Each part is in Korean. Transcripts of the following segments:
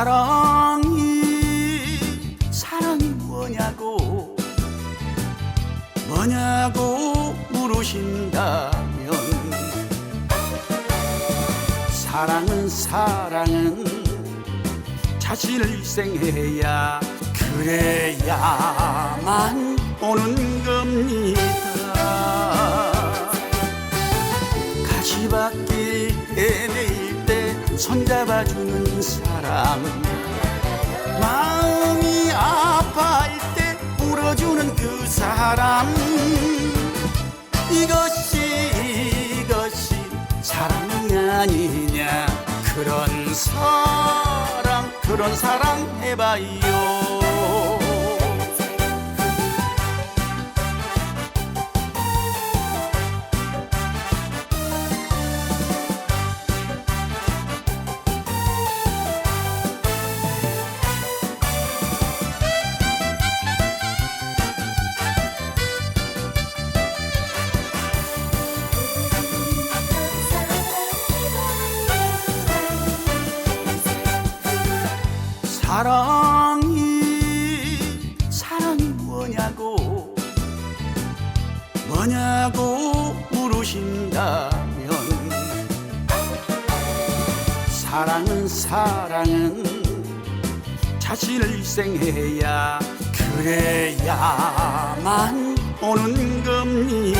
사랑이 사랑이 뭐냐고 뭐냐고 물으신다면 사랑은 사랑은 자신을 희생해야 그래야만 오는 겁니다. 때 손잡아주는 사람 마음이 아파할 때 울어주는 그 사람. 이것이 이것이 사랑이 아니냐. 그런 사랑 그런 사랑 해봐요 사랑이 사랑이 뭐냐고 뭐냐고 물으신다면 사랑은 사랑은 자신을 희생해야 그래야만 오는 겁니다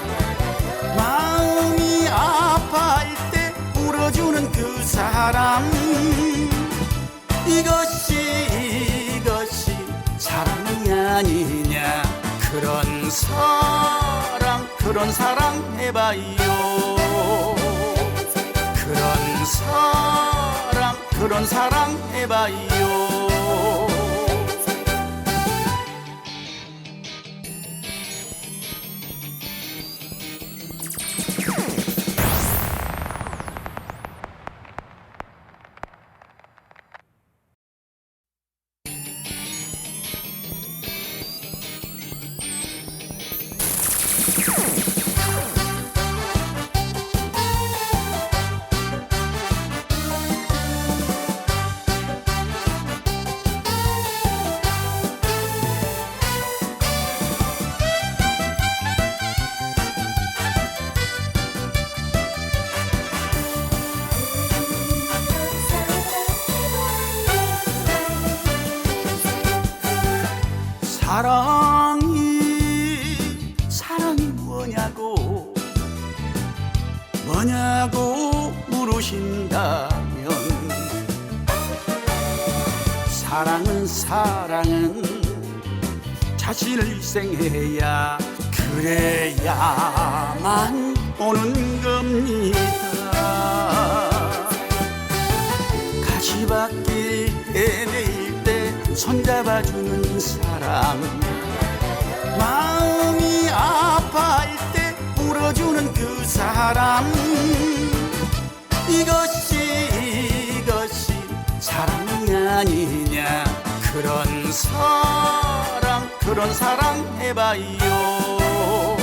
마음이 아파할 때 울어주는 그 사람. 이것이 이것이 사랑이 아니냐. 그런 사랑 그런 사랑 해봐요. 그런 사랑 그런 사랑 해봐요 사랑은 자신을 희생해야 그래야만 오는 겁니다. 가시밭길 내릴 때 손잡아주는 사람 마음이 아파할 때 울어주는 그 사람. 이것이 사랑 그런 사랑 해봐요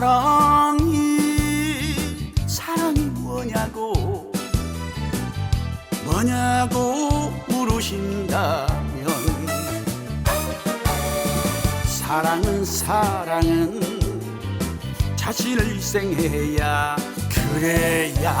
사랑이 사랑이 뭐냐고. 뭐냐고 물으신다면 사랑은 사랑은 자신을 희생해야 그래야만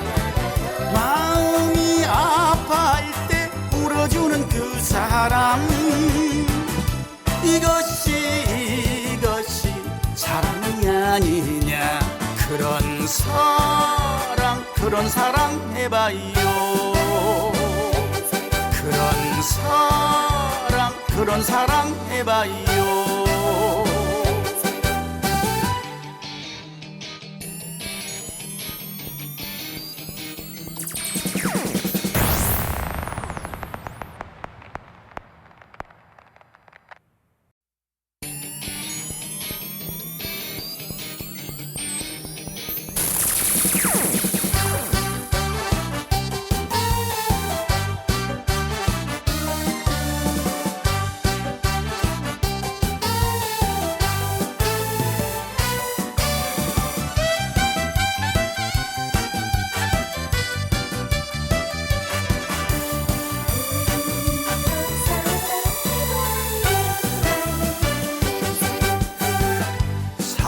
마음이 아파할 때 울어주는 그 사람. 이것이 이것이 사랑이 아니냐. 그런 사랑 그런 사랑 해봐요. 그런 사랑 그런 사랑 해봐요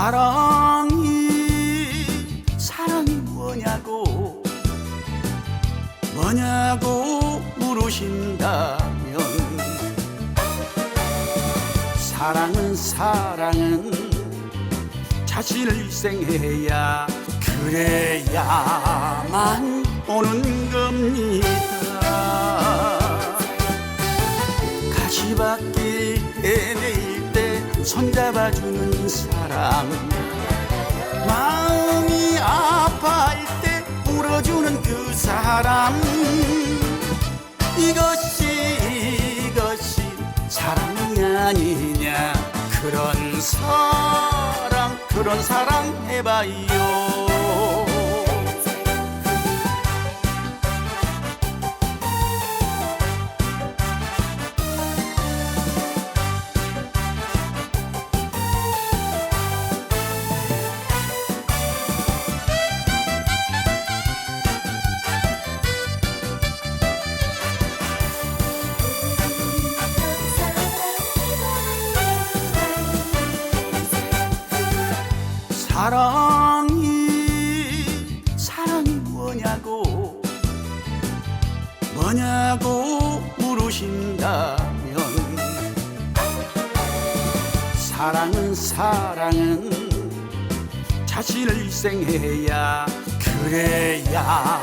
사랑이 사랑이 뭐냐고 뭐냐고 물으신다면 사랑은 사랑은 자신을 희생해야 그래야만 오는 손잡아주는 사람. 마음이 아파할 때 울어주는 그 사람. 이것이 이것이 사랑이 아니냐. 그런 사랑 그런 사랑 해봐요 사랑이 사랑이 뭐냐고. 뭐냐고 물으신다면 사랑은 사랑은 자신을 희생해야 그래야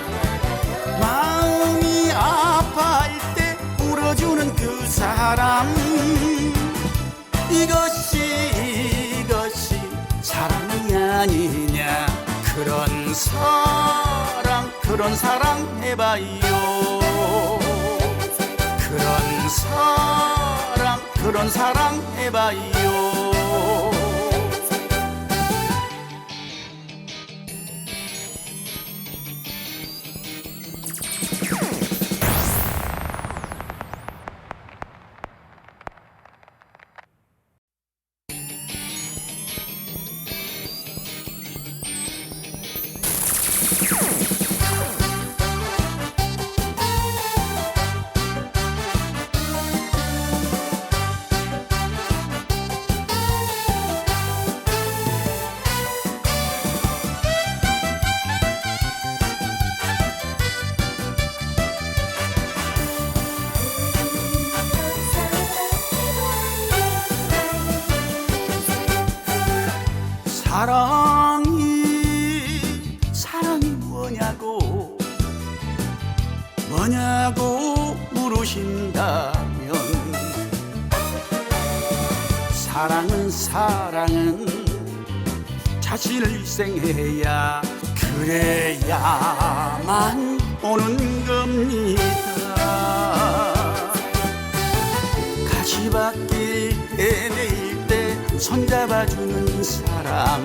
마음이 아파할 때 울어주는 그 사람. 이것이 이것이 사랑이 아니냐. 그런 사랑 그런 사랑 해봐요. 그런 사랑 그런 사랑 해봐요 자신을 희생해야. 그래야만 오는 겁니다. 가시밭길 내릴 때 손잡아주는 사람.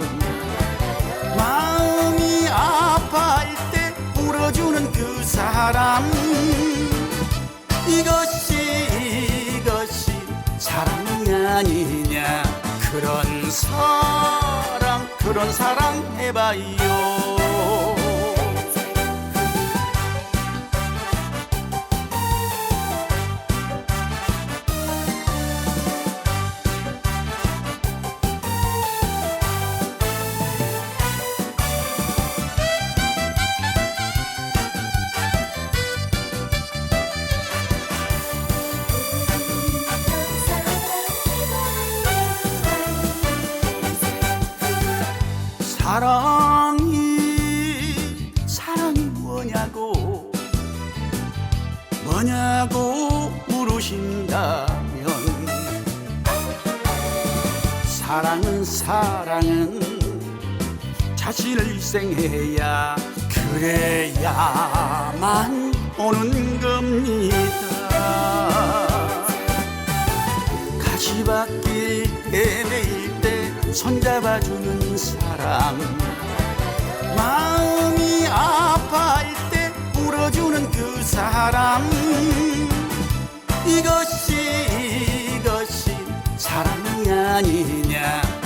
마음이 아파할 때 울어주는 그 사람. 이것이 이것이 사랑이 아니냐. 그런 사랑 그런 사랑 해봐요 사랑은 자신을 희생해야 그래야만 오는 겁니다. 가시밭길 내릴 때 손잡아주는 사람 마음이 아파할 때 울어주는 그 사람. 이것이 이것이 사랑이 아니냐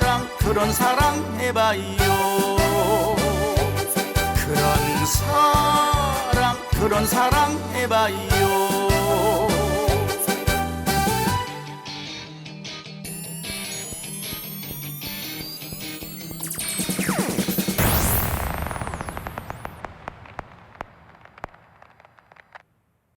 그런 사랑 해봐요. 그런 사랑 그런 사랑 해봐요